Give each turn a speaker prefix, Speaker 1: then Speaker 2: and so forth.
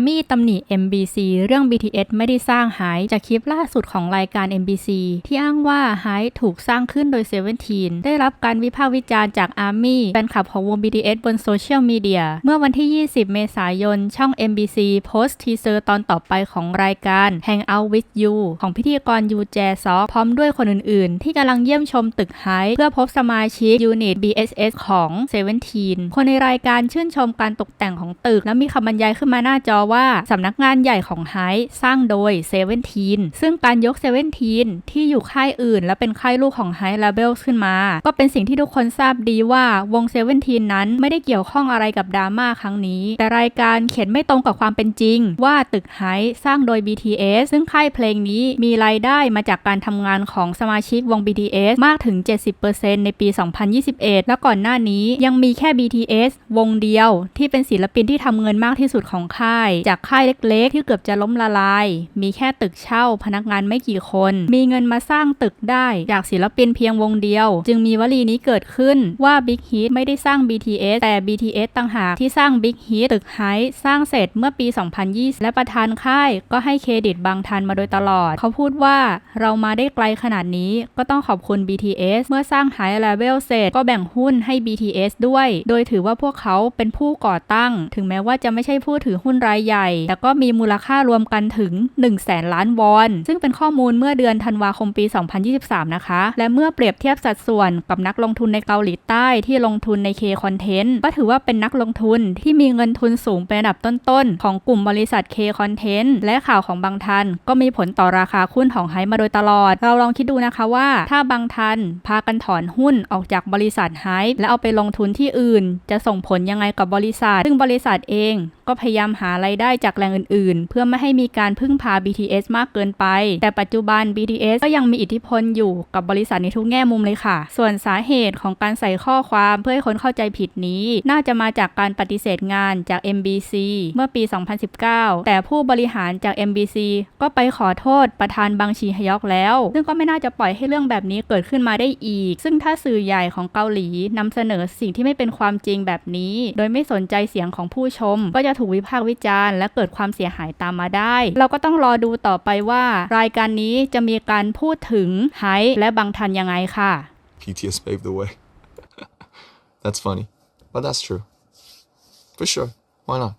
Speaker 1: Army ตำหนิ MBC เรื่อง BTS ไม่ได้สร้างหายจากคลิปล่าสุดของรายการ MBC ที่อ้างว่าหายถูกสร้างขึ้นโดย Seventeen ได้รับการวิพากษ์วิจารณ์จาก Army แฟนคลับของวง BTS บนโซเชียลมีเดียเมื่อวันที่ 20 เมษายน ช่อง MBC โพสต์ทีเซอร์ตอนต่อไปของรายการ Hang Out with You ของพิธีกรยูแจซอกพร้อมด้วยคนอื่นๆ ที่กำลังเยี่ยมชมตึกไฮเพื่อพบสมาชิกยูนิต BSS ของ Seventeen คนในรายการชื่นชมการตกแต่งของตึก และมีคำบรรยายขึ้นมาหน้าจอว่าสำนักงานใหญ่ของไฮสร้างโดย Seventeen ซึ่งการยก Seventeen ที่อยู่ค่ายอื่น และเป็นค่ายลูกของไฮ Label ขึ้นมา ก็เป็นสิ่งที่ทุกคนทราบดีว่าวง Seventeen นั้นไม่ได้เกี่ยวข้องอะไรกับดราม่าครั้งนี้ แต่รายการเขียนไม่ตรงกับความเป็นจริง ว่าตึกไฮสร้างโดย BTS ซึ่งค่ายเพลงนี้มีรายได้มาจากการทำงานของสมาชิกวง BTS มากถึง 70%ในปี 2021 และก่อนหน้านี้ยังมีแค่ BTS วงเดียวที่เป็นศิลปินที่ทำเงินมากที่สุดของค่ายจากค่ายเล็กๆ ที่เกือบจะล้มละลาย มีแค่ตึกเช่าพนักงานไม่กี่คน มีเงินมาสร้างตึกได้ จากศิลปินเพียงวงเดียว จึงมีวลีนี้เกิดขึ้นว่า Big Hit ไม่ได้สร้าง BTS แต่ BTS ต่างหากที่สร้าง Big Hit ตึกไฮสร้างเสร็จเมื่อปี 2020 และประธานค่ายก็ให้เครดิตบางทันมาโดยตลอด เขาพูดว่าเรามาได้ไกลขนาดนี้ก็ต้องขอบคุณ BTS เมื่อสร้าง High Level เสร็จก็แบ่งหุ้นให้ BTS ด้วย โดยถือว่าพวกเขาเป็นผู้ก่อตั้ง ถึงแม้ว่าจะไม่ใช่ผู้ถือหุ้นรายใหญ่แต่ก็มีมูลค่ารวมกันถึง 1 0 0 0 0แสนล้านวอน ซึ่งเป็นข้อมูลเมื่อเดือนธันวาคมปี 2023 นะคะ และเมื่อเปรียบเทียบสัดส่วนกับนักลงทุนในเกาหลีใต้ที่ลงทุนใน K Content ก็ถือว่าเป็นนักลงทุนที่มีเงินทุนสูงเป็นอันดับต้นๆ ของกลุ่มบริษัท K Content และข่าวของบางทัน ก็มีผลต่อราคาหุ้นของไฮมาโดยตลอด เราลองคิดดูนะคะว่า ถ้าบางทันพากันถอนหุ้นออกจากบริษัทไฮและเอาไปลงทุนที่อื่น จะส่งผลยังไงกับบริษัท ซึ่งบริษัทเองก็พยายามหาไรายได้จากแหล่งอื่นๆ เพื่อไม่ให้มีการพึ่งพา BTS มากเกินไป แต่ปัจจุบัน BTS ก็ยังมีอิทธิพลอยู่กับบริษัทในทุกแง่มุมเลยค่ะ ส่วนสาเหตุของการใส่ข้อความเพื่อให้คนเข้าใจผิดนี้ น่าจะมาจากการปฏิเสธงานจาก MBC เมื่อปี 2019 แต่ผู้บริหารจาก MBC ก็ไปขอโทษประธานบางชีฮยอกแล้ว ซึ่งก็ไม่น่าจะปล่อยให้เรื่องแบบนี้เกิดขึ้นมาได้อีก ซึ่งถ้าสื่อใหญ่ของเกาหลีนำเสนอสิ่งที่ไม่เป็นความจริงแบบนี้ โดยไม่สนใจเสียงของผู้ชม ก็จะถูกวิพากษ์วิจารการ และเกิดความเสียหายตามมาได้ เราก็ต้องรอดูต่อไปว่า รายการนี้จะมีการพูดถึงไฮและบางทันยังไงค่ะ
Speaker 2: PTS paved the way. that's funny. But that's true. For sure. Why not?